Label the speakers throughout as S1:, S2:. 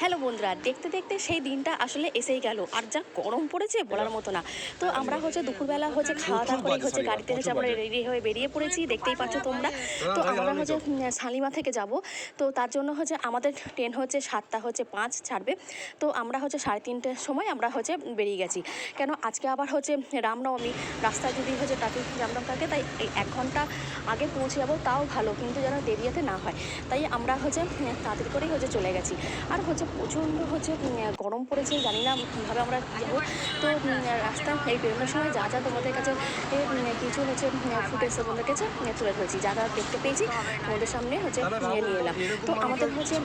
S1: Hello বন্ধুরা দেখতে দেখতে সেই দিনটা আসলে এসেই গেল। আর যা গরম পড়েছে বলার মতো না। তো আমরা হচ্ছে দুপুরবেলা হচ্ছে খাওয়া দাওয়া করে হচ্ছে গাড়িতে হচ্ছে আমরা রেডি হয়ে বেরিয়ে পড়েছি দেখতেই পাচ্ছ তোমরা। তো আমরা হচ্ছে শালিমা থেকে যাব। তো তার জন্য হচ্ছে আমাদের ট্রেন হচ্ছে সাতটা হচ্ছে পাঁচ ছাড়বে। তো আমরা হচ্ছে সাড়ে তিনটের সময় আমরা হচ্ছে বেরিয়ে গেছি। কেন আজকে আবার হচ্ছে রামনবমী। রাস্তায় যদি হচ্ছে ট্রাফিক জ্যামটাম থাকে তাই এক ঘণ্টা আগে পৌঁছে যাব তাও ভালো। কিন্তু যেন দেরিয়াতে না হয়। তাই আমরা হচ্ছে তাড়াতাড়ি করেই হচ্ছে চলে গেছি। আর হচ্ছে প্রচণ্ড হচ্ছে গরম পড়েছে জানি না কীভাবে আমরা যাব। তো রাস্তা এই বেরোনোর সময় যা যা তোমাদের কাছে কিছু হচ্ছে ফুটেজ তোমাদের কাছে তুলে ধরেছি। যা যা দেখতে পেয়েছি তোমাদের সামনে হচ্ছে নিয়ে নিয়ে এলাম। তো আমাদের হচ্ছে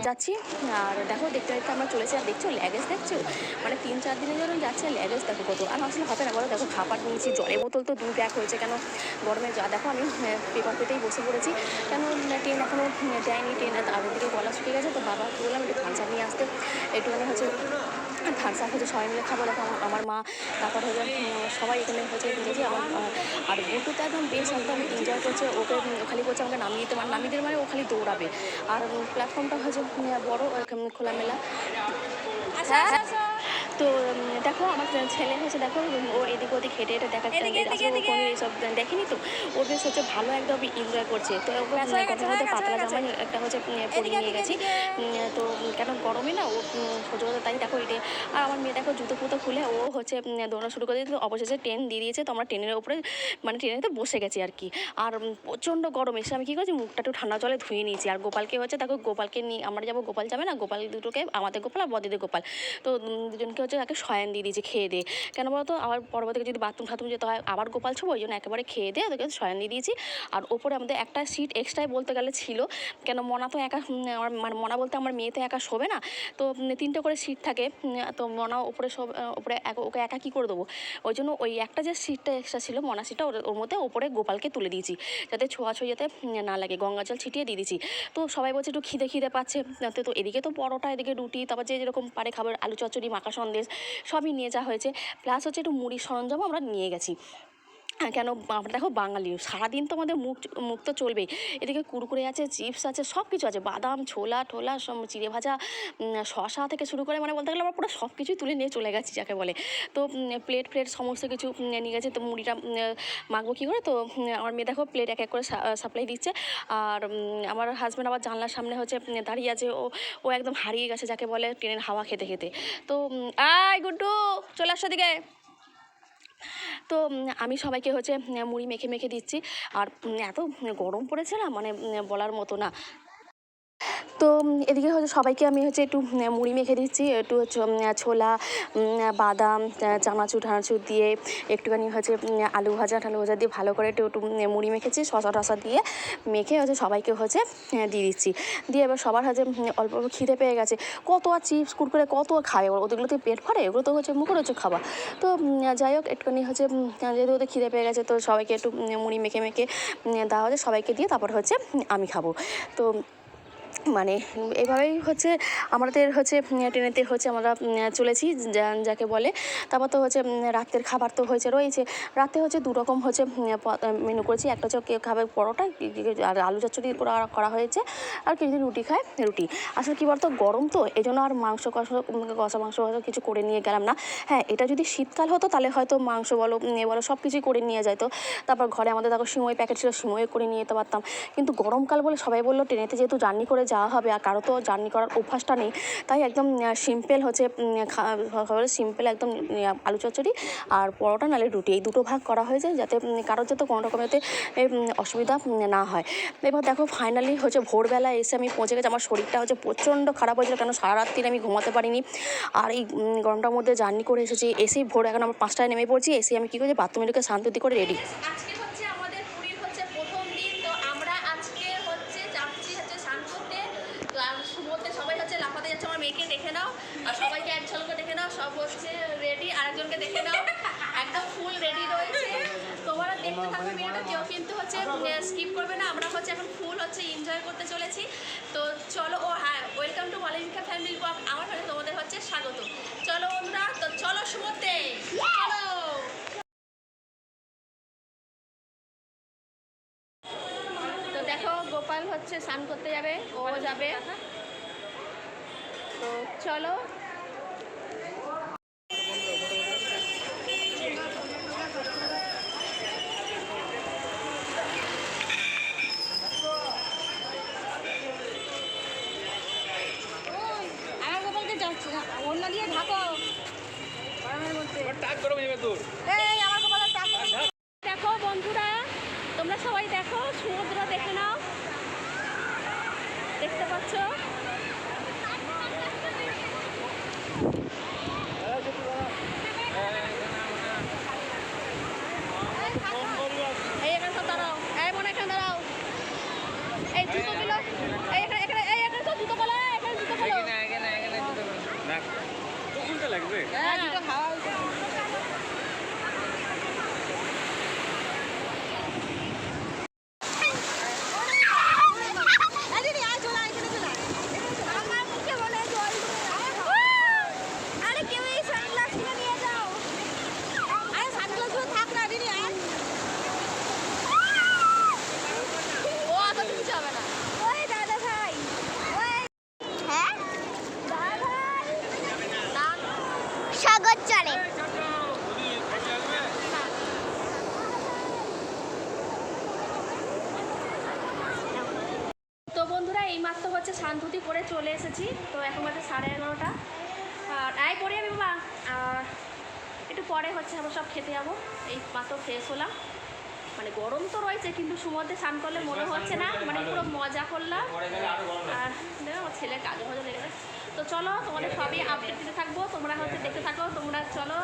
S1: যাচ্ছি যা- আর দেখো দেখতে দেখতে আমরা চলেছি আর দেখছ ল্যাগেজ দেখছ? মানে তিন চার দিনের জন্য যাচ্ছে ল্যাগেজ দেখো কত। আর আসলে হবে না বলো দেখো খাবার নিয়েছি জলের বোতল তো দুই ব্যাগ হয়েছে কেন? গরমে যা, দেখো আমি পেপার পেতেই বসে পড়েছি। কেন ট্রেন এখনও দেয়নি ট্রেন আর দিকে গলা শুকিয়ে গেছে, তো বাবা বললাম, একটু থামসা নিয়ে আসতে। একটুখানি হচ্ছে থামসা হচ্ছে সবাই মিলে খাব, দেখো আমার- মা, তারপর হচ্ছে সবাই এখানে হচ্ছে বুঝেছি আমার আর বুটু তো একদম বেশ একদম এনজয় করছে, ওকে খালি করছে আমাকে নামিয়ে দিতে মানে নামিয়ে দিতে মানে ও খালি দৌড়াবে। আর প্ল্যাটফর্মটা হচ্ছে বড় খোলামেলা। হ্যাঁ তো দেখো আমার ছেলে হচ্ছে দেখো ও এদিক ওদিক হেঁটে হেঁটে দেখা এইসব দেখেনি তো? ওর বেশ হচ্ছে ভালো একদম এনজয় করছে। তো মধ্যে পাতলা জামা একটা হচ্ছে পরিয়ে নিয়ে গেছি। তো কেন গরমে না? ও সহ্য করতে তাই দেখো এটা আর আমার মেয়ে দেখো জুতো ফুতো খুলে ও হচ্ছে দৌড়া শুরু করে দিয়েছিল। অবশেষে ট্রেন দিয়ে দিয়েছে তো আমরা ট্রেনের উপরে মানে ট্রেনেতে বসে গেছি আর কি। আর প্রচণ্ড গরম এসে আমি কী করছি মুখটা একটু ঠান্ডা জলে ধুয়ে নিয়েছি। আর গোপালকে হচ্ছে দেখো গোপালকে নিয়ে আমরা যাব গোপাল যাবে না? গোপাল দুটোকে আমাদের গোপাল আর বদিদের গোপাল। তো দুজনকে হচ্ছে তাকে শয়ান দিয়ে দিয়েছি, খেয়ে দিয়ে। কেন বলতো? আবার পরবর্তীতে যদি বাথরুম ঠাথরুম যেতে হয়, আবার গোপাল ছোবো, ওই জন্য একেবারে খেয়ে দিয়ে ওদেরকে শয়ান দিয়ে দিয়েছি। আর ওপরে আমাদের একটা সিট এক্সট্রাই বলতে গেলে ছিল। কেন মনা তো একা আমার মানে মনা বলতে আমার মেয়ে তো একা শোবে না। তো তিনটে করে সিট থাকে তো মনা ওপরে সব ওপরে ওকে একা কী করে দেবো? ওই জন্য ওই একটা যে সিটটা এক্সট্রা ছিল, মনা সিটটা ওর মধ্যে ওপরে গোপালকে তুলে দিয়েছি। যাতে ছোঁয়াছুঁই যাতে না লাগে, গঙ্গা জল ছিটিয়ে দিয়ে দিয়েছি। তো সবাই বলছে একটু খিদে খিদে পাচ্ছে। তো এদিকে তো পরোটা, এদিকে রুটি, তারপর যে যেরকম পারে খাবার, আলু চচ্চড়ি, মাখা সন্দেশ সবই নিয়ে যাওয়া হয়েছে। প্লাস হচ্ছে একটু মুড়ির সরঞ্জামও আমরা নিয়ে গেছি। কেন আমরা দেখো বাঙালি, সারাদিন তো আমাদের মুখ মুখ তো চলবেই। এদিকে কুরকুরে আছে, চিপস আছে সব কিছু আছে, বাদাম, ছোলা, ঠোলা সব চিড়ে ভাজা শশা থেকে শুরু করে মানে বলতে গেলে আমরা পুরো সব কিছুই তুলে নিয়ে চলে গেছি যাকে বলে। তো প্লেট ফ্লেট সমস্ত কিছু নিয়ে গেছে। তো মুড়িটা মাখবো কী করে? তো আমার মেয়ে দেখো প্লেট এক এক করে সাপ্লাই দিচ্ছে। আর আমার হাজব্যান্ড আবার জানলার সামনে হচ্ছে দাঁড়িয়ে আছে। ও ও একদম হারিয়ে গেছে যাকে বলে ট্রেনের হাওয়া খেতে খেতে। তো আয় গুড্ডু, চলে আসো দিকে তো আমি সবাইকে হচ্ছে মুড়ি মেখে মেখে দিচ্ছি। আর এত গরম পড়েছে না? মানে বলার মতো না। তো এদিকে হচ্ছে সবাইকে আমি হচ্ছে একটু মুড়ি মেখে দিচ্ছি, একটু ছোলা বাদাম চানাচুর টানাচুর দিয়ে একটুখানি হচ্ছে আলু ভাজা টালু ভাজা দিয়ে ভালো করে একটু একটু মুড়ি মেখেছি শশা টশা দিয়ে মেখে হচ্ছে সবাইকে হচ্ছে দিয়ে দিচ্ছি। দিয়ে এবার সবার হচ্ছে অল্প অল্প খিদে পেয়ে গেছে। কত আর চিপস কুরকুরে কত খায় ওরা? ওদেরগুলো তো পেট ভরে? ওগুলো তো হচ্ছে মুখের হচ্ছে খাবার। তো যাই হোক, একটুখানি হচ্ছে যেহেতু ওদের খিদে পেয়ে গেছে, তো সবাইকে একটু মুড়ি মেখে মেখে দেওয়া হচ্ছে। সবাইকে দিয়ে তারপর হচ্ছে আমি খাব। তো মানে এভাবেই হচ্ছে আমাদের হচ্ছে ট্রেনেতে হচ্ছে আমরা চলেছি যা- যাকে বলে। তারপর তো হচ্ছে উম, রাতের খাবার তো হয়েছে রয়েছে। রাতে হচ্ছে দু রকম হচ্ছে মেনু করেছি। একটা হচ্ছে খাবে পরোটা আর আলু চচ্চড়ি করা হয়েছে। আর কেউ যদি রুটি খায় রুটি। আসলে কী বলতো গরম তো এই জন্য আর মাংস কষা কষা মাংস কিছু করে নিয়ে গেলাম না। হ্যাঁ এটা যদি শীতকাল হতো তাহলে হয়তো মাংস বলো এ বলো সব কিছুই করে নিয়ে যেত তারপর ঘরে আমাদের দেখো সিমই প্যাকেট ছিল সিমই করে নিয়ে যেতে পারতাম। কিন্তু গরমকাল বলে সবাই বলল ট্রেনেতে যেহেতু জার্নি করে যাওয়া হবে আর কারও তো জার্নি করার অভ্যাসটা নেই। তাই একদম সিম্পল হচ্ছে খাবারের সিম্পল একদম আলু চচ্চড়ি আর পরোটা নালে রুটি। এই দুটো ভাগ করা হয়েছে যাতে কারোর যাতে কোনো রকমেতে অসুবিধা না হয়। এবার দেখো ফাইনালি হচ্ছে ভোরবেলা এসে আমি পৌঁছে গেছি। আমার শরীরটা হচ্ছে প্রচণ্ড খারাপ হয়েছিল কেন সারা রাত্রি আমি ঘুমাতে পারিনি। আর এই গরমটার মধ্যে জার্নি করে এসেছি। এসেই ভোর এখন আমার পাঁচটায় নেমে পড়ছি। এসে আমি কী করছি? বাথরুমে ঢুকে শান্তি করে রেডি
S2: একদম ফুল রেডি রয়েছে। তোমরা দেখতে থাকো কিন্তু হচ্ছে স্কিপ করবে না। আমরা হচ্ছে এখন ফুল হচ্ছে এনজয় করতে চলেছি। তো চলো ও হ্যাঁ welcome to Malinika family blog আমার হলে তোমাদের হচ্ছে স্বাগত। চলো বন্ধুরা তো চলো শুভতে। চলো। তো দেখো গোপাল হচ্ছে স্নান করতে যাবে ও যাবে। তো চলো দেখো বন্ধুরা তোমরা সবাই দেখো সমুদ্র দেখে নাও। দেখতে পাচ্ছ? এই এখানে দাঁড়াও। এই মনে এখানে দাঁড়াও। এই জুতোগুলো এই এখানে এখানে এই এখানে জুতো বলো এখানে জুতো বলো
S3: না উল্টা লাগবে?
S4: হ্যাঁ খাওয়া হয়েছে এই দিদি, আয় চলে আয়, এখানে চলে আয়। আমার মুখে মনে হয় জল ঢুকে গেছে। আরে কেউ এই সানগ্লাসগুলো নিয়ে যাও আরে সানগ্লাসগুলো থাক না দিদি আয়
S2: ও অত কিছু হবে না
S4: ওই দাদা ভাই ওই হ্যাঁ দাদা ভাই সাগর চলে
S2: তো বন্ধুরা এই মাত্র হচ্ছে শান্তুতি করে চলে এসেছি তো এখন বাজে এগারোটা আর আয় পরে আমি বাবা। আর একটু পরে হচ্ছে আমরা সব খেতে যাব। এই মাত্র ফ্রেশ হলাম। মানে গরম তো রয়েছে কিন্তু সমুদ্রে স্নান করলে মনে হচ্ছে না। মানে পুরো মজা করলাম। আর দেখো আমার ছেলে কাজে মজা লেগে। তো চলো তোমাদের সবই আপডেট দিতে থাকব। তোমরা হচ্ছে দেখতে থাকো। তোমরা চলো।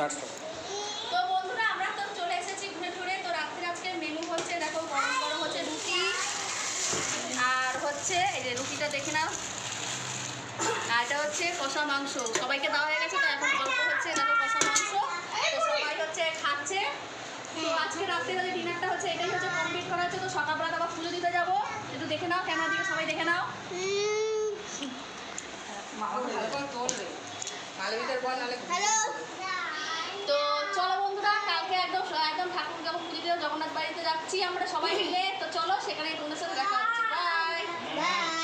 S3: স্টার্ট
S2: তো বন্ধুরা আমরা তো চলে এসেছি ঘুরে ঘুরে তো আজকের মেনু হচ্ছে দেখো গরম গরম হচ্ছে রুটি। আর হচ্ছে এই যে রুটিটা দেখে নাও। আর এটা হচ্ছে কষা মাংস। সবাইকে দেওয়া হয়ে গেছে তো এখন গল্প হচ্ছে দেখো কষা মাংস। তো সবাই হচ্ছে খাচ্ছে। তো আজকে রাত্রে হচ্ছে ডিনারটা হচ্ছে এটাই হচ্ছে কমপ্লিট করা হচ্ছে তো সকালবেলা আবার পুজো দিতে যাব। একটু দেখে নাও ক্যামেরা দিকে সবাই দেখে নাও।
S4: হ্যালো
S2: তো চলো বন্ধুরা, কালকে একদম একদম ঠাকুর যখন পুজো দিয়ে জগন্নাথ বাড়িতে যাচ্ছি আমরা সবাই মিলে। তো চলো সেখানে তোমাদের সাথে দেখা হচ্ছে। Bye
S4: bye